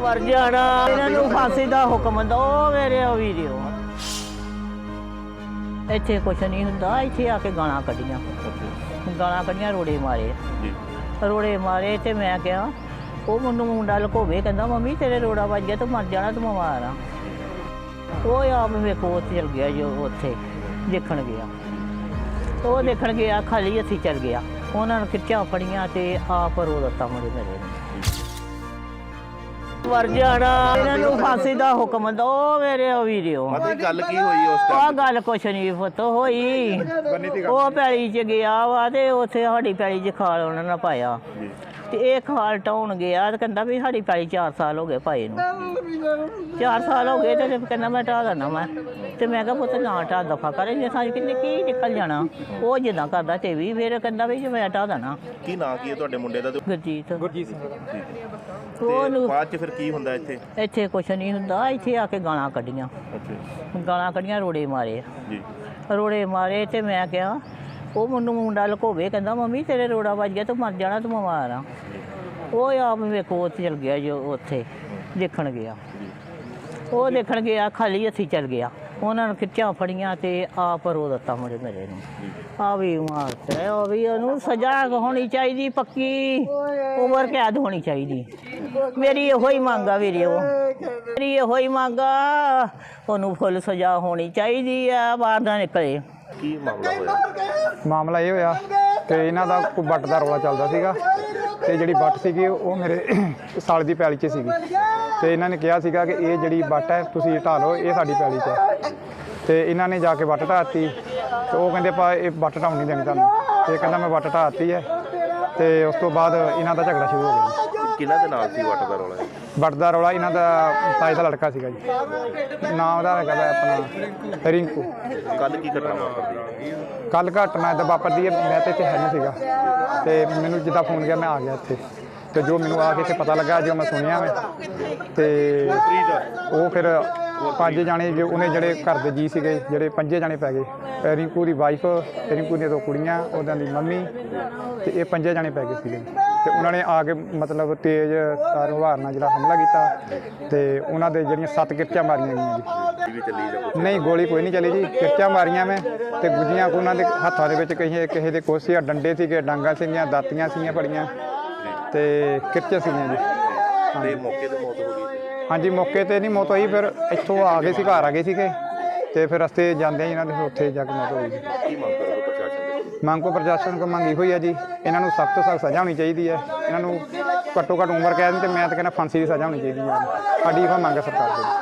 ਮਰ ਜਾਣਾ। ਇਹਨਾਂ ਨੂੰ ਫਾਂਸੀ ਦਾ ਹੁਕਮ ਦੋ ਮੇਰੇ ਵੀਡੀਓ ਇੱਥੇ ਕੁਛ ਨਹੀਂ ਹੁੰਦਾ ਇੱਥੇ ਆ ਕੇ ਗਾਲਾਂ ਕੱਢੀਆਂ। ਗਾਲਾਂ ਕੱਢੀਆਂ ਰੋੜੇ ਮਾਰੇ। ਰੋੜੇ ਮਾਰੇ ਤੇ ਮੈਂ ਕਿਹਾ ਉਹ ਮੈਨੂੰ ਮੁੰਡਾ ਲਕੋਵੇ ਕਹਿੰਦਾ ਮੰਮੀ ਤੇਰੇ ਰੋੜਾ ਵੱਜ ਗਿਆ ਤੂੰ ਮਰ ਜਾਣਾ ਤੂੰ ਬਿਮਾਰ ਆ। ਉਹ ਆਪ ਵੇਖੋ ਉੱਥੇ ਚਲ ਗਿਆ ਜੋ ਉੱਥੇ ਦੇਖਣ ਗਿਆ। ਉਹ ਦੇਖਣ ਗਿਆ ਖਾਲੀ ਹੱਥੀ ਚਲ ਗਿਆ। ਉਹਨਾਂ ਨੂੰ ਖਿੱਚਾਂ ਫੜੀਆਂ ਤੇ ਆਪ ਰੋ ਦਿੱਤਾ ਮੁੰਡੇ ਮੇਰੇ। ਨੇ ਮਰ ਜਾਣਾ। ਇਹਨਾਂ ਨੂੰ ਫਾਂਸੀ ਦਾ ਹੁਕਮ ਦੋ ਮੇਰੇ ਵੀਡੀਓ ਮਤਲਬ ਗੱਲ ਕੀ ਹੋਈ ਉਸ ਆ ਟਾਈਮ ਗੱਲ ਕੁਛ ਨਹੀਂ ਫਤ ਹੋਈ। ਉਹ ਪੈਲੀ ਚ ਗਿਆ ਵਾ ਤੇ ਉੱਥੇ ਸਾਡੀ ਪੈਲੀ ਚ ਖਾਲ ਉਹਨਾਂ ਨੇ ਪਾਇਆ। ਜੀ। ਤੇ ਇਹ ਖਾਲ ਟਾਉਣ ਗਿਆ ਤੇ ਕਹਿੰਦਾ ਵੀ ਸਾਡੀ ਪੈਲੀ 4 ਸਾਲ ਹੋ ਗਏ ਪਾਏ ਨੂੰ। 4 ਸਾਲ ਹੋ ਗਏ ਤੇ ਕਹਿੰਦਾ ਮੈਂ ਢਾਹ ਦੇਣਾ ਮੈਂ ਤੇ ਮੈਂ ਕਿਹਾ ਪੁੱਤ ਨਾ ਢਾਹ ਦਫਾ ਕਰ ਜੇ ਸਾਂ ਕਿੰਨੇ ਕੀ ਨਿਕਲ ਜਾਣਾ। ਉਹ ਜਿੱਦਾਂ ਕਰਦਾ ਤੇ ਵੀ ਫਿਰ ਕਹਿੰਦਾ ਵੀ ਜੇ ਮੈਂ ਢਾਹ ਦੇਣਾ ਕੀ ਨਾਂ ਕੀ ਹੈ ਤੁਹਾਡੇ ਮੁੰਡੇ ਦਾ ਤੇ ਗੁਰਜੀਤ। ਗੁਰਜੀਤ ਸਿੰਘ। ਤੇ ਉਹਨੂੰ ਬਾਅਦ ਚ ਫਿਰ ਕੀ ਹੁੰਦਾ ਇੱਥੇ? ਇੱਥੇ ਕੁਛ ਨਹੀਂ ਹੁੰਦਾ ਇੱਥੇ ਆ ਕੇ ਗਾਲਾਂ ਕੱਢੀਆਂ। ਅੱਛਾ। ਗਾਲਾਂ ਕੱਢੀਆਂ ਰੋੜੇ ਮਾਰੇ। ਜੀ। ਰੋੜੇ ਮਾਰੇ ਤੇ ਮੈਂ ਕਿਹਾ ਉਹ ਮੈਨੂੰ ਮੁੰਡਾ ਲਕੋਵੇ, ਕਹਿੰਦਾ, ਮੰਮੀ, ਤੇਰੇ ਰੋੜਾ ਵੱਜ ਗਿਆ, ਤੂੰ ਮਰ ਜਾਣਾ, ਤੂੰ ਬਿਮਾਰ ਆ। ਉਹ ਆਪ ਵੇਖੋ, ਉੱਥੇ ਚਲ ਗਿਆ ਜੋ, ਉੱਥੇ ਦੇਖਣ ਗਿਆ। ਉਹ ਦੇਖਣ ਗਿਆ, ਖਾਲੀ ਹੱਥੀ ਚਲ ਗਿਆ। ਉਹਨਾਂ ਨੂੰ ਖਿੱਚਾਂ ਫੜੀਆਂ ਤੇ ਆਪ ਰੋ ਦਿੱਤਾ ਮੁੰਡੇ ਮੇਰੇ ਨੂੰ। ਆ ਵੀ ਮਾਰਤਾ ਉਹ ਵੀ ਉਹਨੂੰ ਸਜ਼ਾ ਹੋਣੀ ਚਾਹੀਦੀ, ਪੱਕੀ ਉਮਰ ਕੈਦ ਹੋਣੀ ਚਾਹੀਦੀ। ਮੇਰੀ ਇਹੋ ਹੀ ਮੰਗ ਆ ਵੀਰੇ ਉਹ ਮੇਰੀ ਇਹੋ ਹੀ ਮੰਗ ਆ, ਉਹਨੂੰ ਫੁੱਲ ਸਜ਼ਾ ਹੋਣੀ ਚਾਹੀਦੀ ਆ, ਬਾਹਰ ਨਾ ਨਿਕਲੇ। ਕੀ ਮਾਮਲਾ ਹੋਇਆ? ਮਾਮਲਾ ਇਹ ਹੋਇਆ ਕਿ ਇਹਨਾਂ ਦਾ ਕੋਈ ਬੱਟ ਦਾ ਰੌਲਾ ਚੱਲਦਾ ਸੀਗਾ ਤੇ ਜਿਹੜੀ ਬੱਟ ਸੀਗੀ ਉਹ ਮੇਰੇ ਸਾਲ ਦੀ ਪੈਲੀ 'ਚ ਸੀਗੀ। ਤੇ ਇਹਨਾਂ ਨੇ ਕਿਹਾ ਸੀਗਾ ਕਿ ਇਹ ਜਿਹੜੀ ਬੱਟ ਹੈ ਤੁਸੀਂ ਢਾਹ ਲਓ, ਇਹ ਸਾਡੀ ਪੈਲੀ 'ਚ ਹੈ। ਤੇ ਇਹਨਾਂ ਨੇ ਜਾ ਕੇ ਬੱਟ ਢਾਤੀ ਤੇ ਉਹ ਕਹਿੰਦੇ ਪਾ ਇਹ ਬੱਟ ਢਾਉਣ ਨਹੀਂ ਦੇਣੀ ਤੁਹਾਨੂੰ। ਤੇ ਕਹਿੰਦਾ ਮੈਂ ਬੱਟ ਢਾਤੀ ਹੈ ਤੇ ਉਸ ਤੋਂ ਬਾਅਦ ਇਹਨਾਂ ਦਾ ਝਗੜਾ ਸ਼ੁਰੂ ਹੋ ਗਿਆ। ਕਿਹਨਾਂ ਦੇ ਨਾਲ ਸੀ? ਵੱਟ ਦਾ ਰੌਲਾ ਇਹ? ਬੱਟ ਦਾ ਰੌਲਾ ਇਹਨਾਂ ਦਾ ਤਾਏ ਦਾ ਲੜਕਾ ਸੀਗਾ ਜੀ। ਨਾਮ ਉਹਦਾ ਹੈਗਾ ਵਾ ਆਪਣਾ ਰਿੰਕੂ। ਕੱਲ ਕੀ ਘਟਨਾ ਵਾਪਰਦੀ ਕੱਲ ਘਟਨਾ ਤਾਂ ਵਾਪਰਦੀ ਹੈ ਮੈਂ ਤੇ ਇੱਥੇ ਹੈ ਨਹੀਂ ਸੀਗਾ। ਤੇ ਮੈਨੂੰ ਜਿੱਦਾਂ ਫੋਨ ਗਿਆ ਮੈਂ ਆ ਗਿਆ ਇੱਥੇ। ਤੇ ਜੋ ਮੈਨੂੰ ਆ ਕੇ ਇੱਥੇ ਪਤਾ ਲੱਗਾ ਜੋ ਮੈਂ ਸੁਣਿਆ ਮੈਂ ਤੇ ਉਹ ਫਿਰ ਪੰਜ ਜਾਣੇ ਜੋ ਉਹਨੇ ਜਿਹੜੇ ਘਰ ਦੇ ਜੀ ਸੀਗੇ, ਜਿਹੜੇ ਪੰਜੇ ਜਾਣੇ ਪੈ ਗਏ। ਰਿੰਕੂ ਦੀ ਵਾਈਫ ਰਿੰਕੂ ਦੀਆਂ ਦੋ ਕੁੜੀਆਂ ਉਹਨਾਂ ਦੀ ਮੰਮੀ, ਤੇ ਇਹ ਪੰਜੇ ਜਾਣੇ ਪੈ ਗਏ ਸੀਗੇ। ਤੇ ਉਹਨਾਂ ਨੇ ਆ ਕੇ ਮਤਲਬ ਤੇਜ਼, ਤਾਰ ਹਵਾਰ ਨਾਲ ਜਿਹੜਾ ਹਮਲਾ ਕੀਤਾ, ਤੇ ਉਹਨਾਂ ਦੇ ਜਿਹੜੀਆਂ ਸੱਤ ਕਿਰਚਾਂ ਮਾਰੀਆਂ ਗਈਆਂ ਜੀ। ਨਹੀਂ, ਗੋਲੀ ਕੋਈ ਨਹੀਂ ਚਲੀ ਜੀ। ਕਿਰਚਾਂ ਮਾਰੀਆਂ ਮੈਂ, ਤੇ ਗੁੱਜੀਆਂ ਉਹਨਾਂ ਦੇ ਹੱਥਾਂ ਦੇ ਵਿੱਚ ਕਿਸੇ ਕਿਸੇ ਦੇ ਕੋਸੀਆਂ ਡੰਡੇ ਸੀਗੇ, ਡਾਂਗਾ ਸੀਗੀਆਂ, ਦਾਤੀਆਂ ਸੀਗੀਆਂ ਫੜੀਆਂ ਤੇ ਕਿਰਚੇ ਸੀਗੀਆਂ ਜੀ। ਤੇ ਮੌਕੇ ਤੇ ਮੌਤ ਹੋ ਗਈ। ਹਾਂਜੀ ਮੌਕੇ ਤੇ ਨਹੀਂ ਮੌਤ ਹੋਈ ਫਿਰ ਇੱਥੋਂ ਆ ਗਏ ਸੀ ਘਰ ਆ ਗਏ ਸੀਗੇ। ਤੇ ਫਿਰ ਰਸਤੇ ਜਾਂਦੇ ਇਹਨਾਂ ਦੇ ਉੱਥੇ ਜਾ ਕੇ ਮੌਤ ਹੋਈ ਜੀ। ਕੀ ਮੰਗ ਕਰੋਗੇ ਪ੍ਰਸ਼ਾਸਨ ਦੇ ਮੰਗ ਕੋ ਪ੍ਰਸ਼ਾਸਨ ਕੋ ਮੰਗੀ ਹੋਈ ਹੈ ਜੀ ਇਹਨਾਂ ਨੂੰ ਸਖਤ ਤੋਂ ਸਖਤ ਸਜ਼ਾ ਹੋਣੀ ਚਾਹੀਦੀ ਹੈ ਇਹਨਾਂ ਨੂੰ ਘੱਟੋ ਘੱਟ ਉਮਰ ਕੈਦ ਤੇ ਮੈਂ ਤਾਂ ਕਹਿੰਦਾ ਫਾਂਸੀ ਦੀ ਸਜ਼ਾ ਹੋਣੀ ਚਾਹੀਦੀ ਹੈ ਸਾਡੀ ਇਹ ਮੰਗ ਹੈ ਸਰਕਾਰ ਕੋਲ